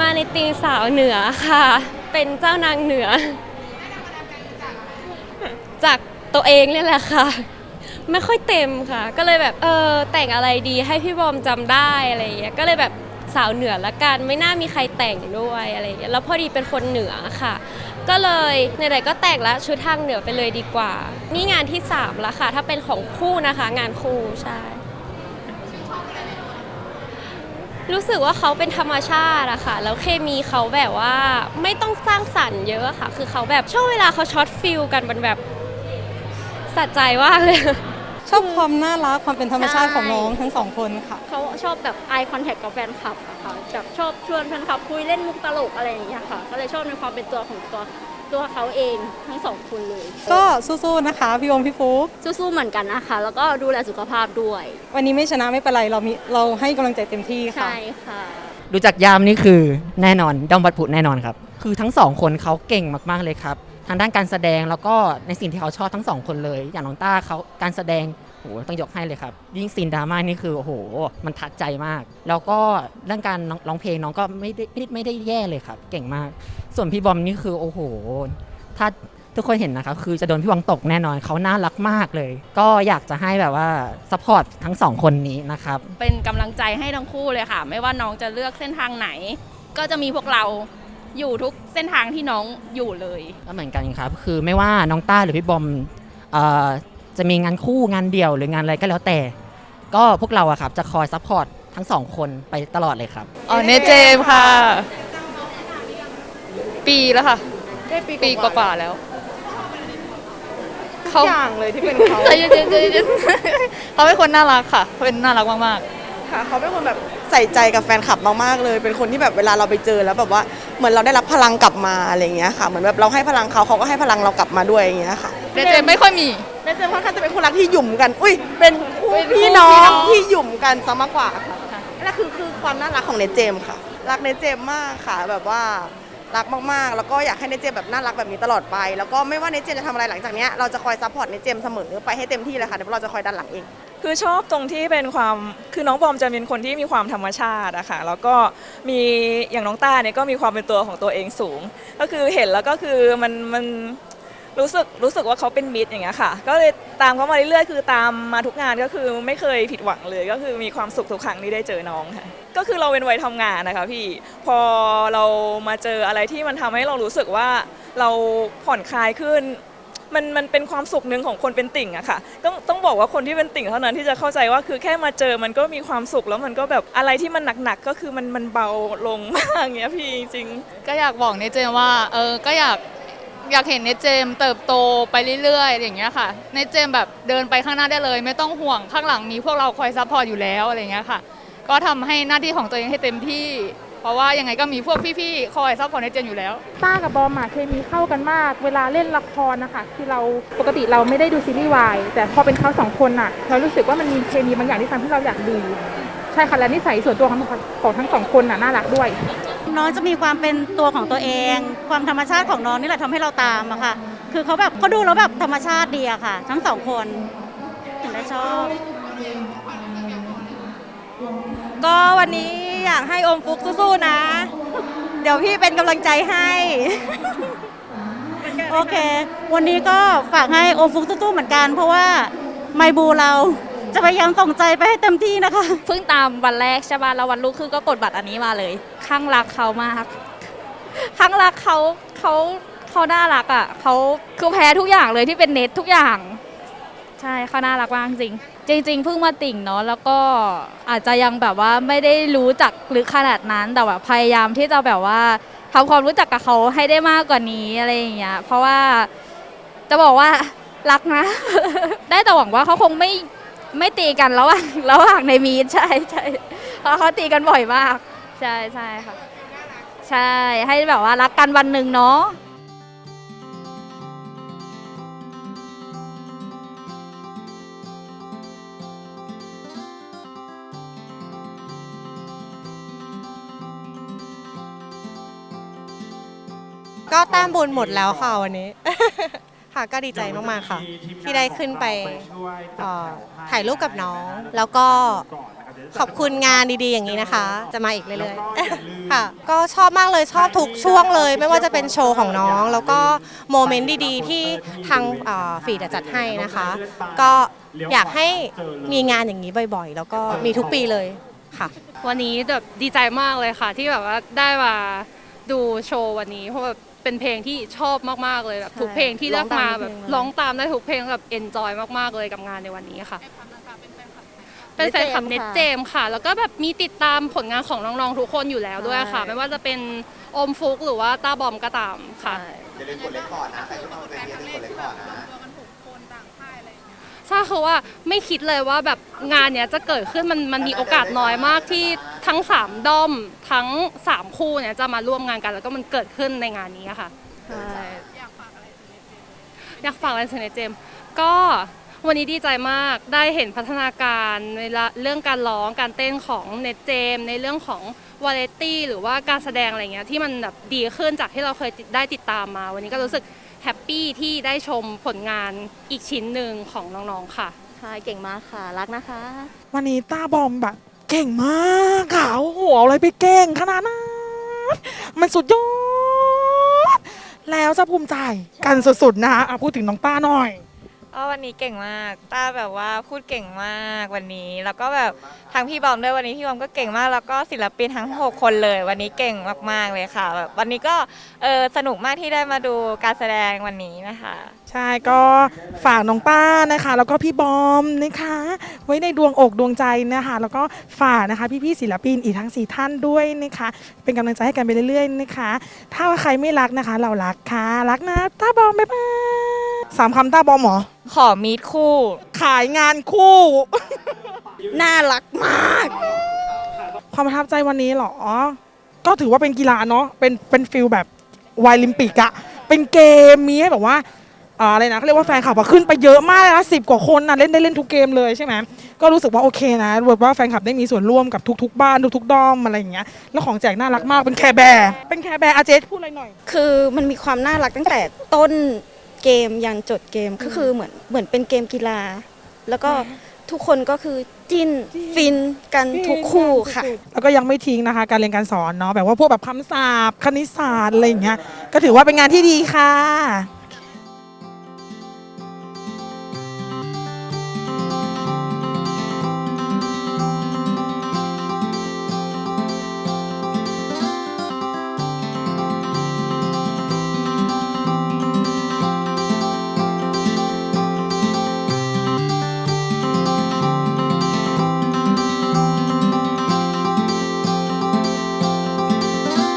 มาในตีมสาวเหนือค่ะ เป็นเจ้านางเหนือ จากตัวเองเนี่ยแหละค่ะ ไม่ค่อยเต็มค่ะ ก็เลยแบบเออแต่งอะไรดีให้พี่บอมจำได้อะไรอย่างเงี้ย ก็เลยแบบสาวเหนือละกัน ไม่น่ามีใครแต่งด้วยอะไรอย่างเงี้ย แล้วพอดีเป็นคนเหนือค่ะ ก็เลยไหนๆก็แต่งแล้วชุดทางเหนือไปเลยดีกว่า นี่งานที่สามแล้วค่ะ ถ้าเป็นของคู่นะคะ งานคู่ใช่ รู้สึกว่าเขาเป็นธรรมชาติอะค่ะ แล้วเคมีเขาแบบว่าไม่ต้องสร้างสรรค์เยอะอะค่ะ คือเขาแบบช่วงเวลาเขาช็อตฟิลกันมันแบบสะใจว่ากเลย ชอบความน่ารักความเป็นธรรมชาติใช่ของน้องทั้งสองคนค่ะ เขาชอบแบบ eye contact กับแฟนคลับอะค่ะแบบชอบชวนแฟนคลับคุยเล่นมุกตลกอะไรอย่างเงี้ยค่ะ ก็เลยชอบในความเป็นตัวของตัว ตัวเขาเองทั้งสองคนเลย ก็สู้ๆนะคะพี่โอมพี่ฟุกสู้ๆเหมือนกันนะคะ แล้วก็ดูแลสุขภาพด้วย วันนี้ไม่ชนะไม่เป็นไรเรามีเราให้กำลังใจเต็มที่ค่ะ ใช่ค่ะรู้จักยามนี่คือแน่นอนด้อมวัดผุแน่นอนครับ คือทั้งสองคนเขาเก่งมากๆเลยครับ ทางด้านการแสดงแล้วก็ในสิ่งที่เขาชอบทั้งสองคนเลย อย่างน้องต้าเขาการแสดงโหต้องยกให้เลยครับ ยิ่งซีนดราม่านี่คือโอ้โห มันทัดใจมาก แล้วก็เรื่องการร้องเพลงน้องก็ไม่ได้ไม่ได้ไม่ได้แย่เลยครับ เก่งมาก ส่วนพี่บอมนี่คือโอ้โห ถ้าทุกคนเห็นนะครับคือจะโดนพี่วังตกแน่นอนเขาน่ารักมากเลย ก็อยากจะให้แบบว่าซัพพอร์ตทั้งสองคนนี้นะครับ เป็นกำลังใจให้ทั้งคู่เลยค่ะ ไม่ว่าน้องจะเลือกเส้นทางไหน ก็จะมีพวกเราอยู่ทุกเส้นทางที่น้องอยู่เลยก็เหมือนกันครับ คือไม่ว่าน้องต้าหรือพี่บอมเอ่อจะมีงานคู่งานเดี่ยวหรืองานอะไรก็แล้วแต่ ก็พวกเราอะครับจะคอยซัพพอร์ตทั้งสองคนไปตลอดเลยครับ อ๋อเนเจมส์ค่ะ ปีแล้วค่ะปีกว่าๆแล้วเขาอย่างเลยที่เป็นเขาใจเย็นๆใจเย็นๆเขาเป็นคนน่ารักค่ะเขาเป็นน่ารักมากค่ะเขาเป็นคนแบบใส่ใจกับแฟนคลับมากๆเลย เป็นคนที่แบบเวลาเราไปเจอแล้วแบบว่าเหมือนเราได้รับพลังกลับมาอะไรอย่างเงี้ยค่ะเหมือนแบบเราให้พลังเขาเขาก็ให้พลังเรากลับมาด้วยอย่างเงี้ยค่ะๆเนเจมส์ไม่ค่อยมีเนเจมส์ค่อนข้างจะเป็นคู่รักที่หยุ่มกัน อุ้ยเป็นคู่เป็นคู่พี่น้อพี่งน้อง ที่หยุ่มกันซะมากกว่าค่ะนั่นคือคือความน่ารักของเนเจมส์ค่ะ รักเนเจมส์มากค่ะ แบบว่า รักมากๆ แล้วก็อยากให้เนเจมแบบน่ารักแบบนี้ตลอดไป แล้วก็ไม่ว่าเนเจมจะทำอะไรหลังจากเนี้ยเราจะคอยซัพพอร์ตเนเจมเสมอไปให้เต็มที่เลยค่ะเดี๋ยวเราจะคอยดันหลังเอง คือชอบตรงที่เป็นความคือน้องบอมจะเป็นคนที่มีความธรรมชาติอะค่ะแล้วก็มีอย่างน้องต้าเนี่ยก็มีความเป็นตัวของตัวเองสูง ก็คือเห็นแล้วก็คือมันมันรู้สึกรู้สึกว่าเขาเป็นมิตรอย่างเงี้ยค่ะ ก็เลยตามเขามาเรื่อยๆ คือตามมาทุกงานก็คือไม่เคยผิดหวังเลย ก็คือมีความสุขทุกครั้งที่ได้เจอน้องค่ะ ก็คือเราเป็นวัยทำงานนะคะพี่พอเรามาเจออะไรที่มันทำให้เรารู้สึกว่าเราผ่อนคลายขึ้น มันมันเป็นความสุขหนึ่งของคนเป็นติ่งอะค่ะต้องต้องบอกว่าคนที่เป็นติ่งเท่านั้นที่จะเข้าใจว่าคือแค่มาเจอมันก็มีความสุขแล้วมันก็แบบอะไรที่มันหนักๆก็คือมันมันเบาลงมากอย่างเงี้ยพี่จริงก็อยากบอกเนเจมว่าเออก็อยากอยากเห็นเนเจมเติบโตไปเรื่อยๆอย่างเงี้ยค่ะเนเจมแบบเดินไปข้างหน้าได้เลย ไม่ต้องห่วงข้างหลังมีพวกเราคอยซัพพอร์ตอยู่แล้วอะไรเงี้ยค่ะ ก็ทำให้หน้าที่ของตัวเองให้เต็มที่ เพราะว่ายังไงก็มีพวกพี่ๆ คอยซัพพอร์ตเนเจมส์อยู่แล้วต้ากับบอมอะเคมีเข้ากันมาก เวลาเล่นละครนะคะคือเราปกติเราไม่ได้ดูซีรีส์วายแต่พอเป็นเขาสองคนอะเรารู้สึกว่ามันมีเคมีบางอย่างที่ทำให้เราอยากดูใช่ค่ะและนิสัยส่วนตัวของของทั้งสองคนน่ะน่ารักด้วย น้องจะมีความเป็นตัวของตัวเอง ความธรรมชาติของน้องนี่แหละทำให้เราตามอะค่ะ คือเขาแบบเขาดูแล้วแบบธรรมชาติดีอะค่ะ ทั้งสองคนถึงได้ชอบ ก็วันนี้อยากให้อมฟุกสู้ๆนะ เดี๋ยวพี่เป็นกำลังใจให้ โอเค วันนี้ก็ฝากให้โอมฟุกตู้ๆเหมือนกัน เพราะว่าไมบูเราจะพยายามส่งใจไปให้เต็มที่นะคะ เพิ่งตามวันแรกใช่ป่ะแล้ววันรุ่งขึ้นก็กดบัตรอันนี้มาเลยข้างรักเขามากข้างรักเขาเขาเขาน่ารักอะเขาคือแพ้ทุกอย่างเลยที่เป็นเน็ตทุกอย่าง ใช่เขาน่ารักมากจริง จริงๆเพิ่งมาติ่งเนาะแล้วก็อาจจะยังแบบว่าไม่ได้รู้จักลึกขนาดนั้นแต่แบบพยายามที่จะแบบว่าทำความรู้จักกับเขาให้ได้มากกว่านี้อะไรอย่างเงี้ยเพราะว่าจะบอกว่ารักนะ ได้แต่หวังว่าเขาคงไม่ไม่ตีกันระหว่างระหว่างในมีดใช่ใช่เพราะเขาตีกันบ่อยมาก ใช่ใช่ค่ะ ใช่ให้แบบว่ารักกันวันหนึ่งเนาะ ก็แต้มบุญหมดแล้วค่ะวันนี้ ค่ะก็ดีใจมากๆค่ะ ที่ได้ขึ้นไปเอ่อถ่ายรูปกับน้อง แล้วก็ขอบคุณงานดีๆอย่างนี้นะคะ จะมาอีกเรื่อยๆ ค่ะ ก็ชอบมากเลยชอบทุกช่วงเลย ไม่ว่าจะเป็นโชว์ของน้อง แล้วก็โมเมนต์ดีๆ ที่ทางฟีดจัดให้นะคะ ก็อยากให้มีงานอย่างนี้บ่อยๆ แล้วก็มีทุกปีเลยค่ะ วันนี้แบบดีใจมากเลยค่ะ ที่แบบว่าได้มาดูโชว์วันนี้เพราะแบบ เป็นเพลงที่ชอบมากๆเลยแบบทุกเพลงที่เลือกมาแบบร้องตามได้ทุกเพลงแบบเอนจอยมากๆเลยกับงานในวันนี้ค่ะ เป็นแฟนคลับเน็ตเจมค่ะ แล้วก็แบบมีติดตามผลงานของน้องๆทุกคนอยู่แล้วด้วยค่ะ ไม่ว่าจะเป็นอมฟุกหรือว่าต้าบอมก็ตามค่ะอย่าลืมกดเลคคอร์ดนะใครที่มาเป็นอย่าลืมกดเลคคอร์ดนะ ใช่คือว่าไม่คิดเลยว่าแบบงานเนี้ยจะเกิดขึ้นมันมันมีโอกาสน้อยมากที่ทั้งสามด้อมทั้งสามคู่เนี่ยจะมาร่วมงานกัน แล้วก็มันเกิดขึ้นในงานนี้ค่ะอยากฝากอะไรถึงในเจมส์ก็วันนี้ดีใจมากได้เห็นพัฒนาการในละเรื่องการร้องการเต้นของเนตเจม ในเรื่องของวาเลตี้หรือว่าการแสดงอะไรเงี้ยที่มันแบบดีขึ้นจากที่เราเคยได้ติดตามมา วันนี้ก็รู้สึก แฮปปี้ที่ได้ชมผลงานอีกชิ้นหนึ่งของน้องๆค่ะใช่เก่งมากค่ะ รักนะคะ วันนี้ต้าบอมแบบเก่งมากค่ะโอ้โหเอาอะไรไปเก่งขนาดนั้นมันสุดยอด แล้วจะภูมิใจกันสุดๆนะคะอะพูดถึงน้องต้าหน่อย ก็วันนี้เก่งมากต้าแบบว่าพูดเก่งมากวันนี้ แล้วก็แบบทั้งพี่บอมด้วยวันนี้พี่บอมก็เก่งมาก แล้วก็ศิลปินทั้ง 6 คนเลย วันนี้เก่งมากๆเลยค่ะแบบวันนี้ก็เออสนุกมากที่ได้มาดูการแสดงวันนี้นะคะ ใช่ก็ฝากน้องต้านะคะ แล้วก็พี่บอมนะคะ ไว้ในดวงอกดวงใจนะคะ แล้วก็ฝากนะคะพี่ๆศิลปินอีกทั้งสี่ท่านด้วยนะคะ เป็นกำลังใจให้กันไปเรื่อยๆนะคะ ถ้าใครไม่รักนะคะ เรารักค่ะ รักนะต้าบอมบ๊ายบาย สามคำต้าบอมเหรอ ขอมีดคู่ ขายงานคู่ น่ารักมาก ความประทับใจวันนี้เหรอ ก็ถือว่าเป็นกีฬาเนาะ เป็นเป็นฟิลแบบวายลิมปิกอะเป็นเกมมีให้แบบว่าอ่าอะไรนะเขาเรียกว่าแฟนคลับอะขึ้นไปเยอะมากเลยนะสิบกว่าคนนะเล่นได้เล่นทุกเกมเลยใช่ไหมก็รู้สึกว่าโอเคนะแบบว่าแฟนคลับได้มีส่วนร่วมกับทุกๆ บ้านทุกๆด้อมอะไรอย่างเงี้ยแล้วของแจกน่ารักมากเป็นแคร์แบร์เป็นแคร์แบร์อาเจพูดอะไรหน่อย คือมันมีความน่ารักตั้งแต่ต้น เกมยันจดเกมก็คือเหมือนเหมือนเป็นเกมกีฬา แล้วก็ทุกคนก็คือจิ้นฟินกันทุกคู่ค่ะ แล้วก็ยังไม่ทิ้งนะคะ การเรียนการสอนเนาะแบบว่าพวกแบบคำศัพท์คณิตศาสตร์อะไรอย่างเงี้ยก็ถือว่าเป็นงานที่ดีค่ะ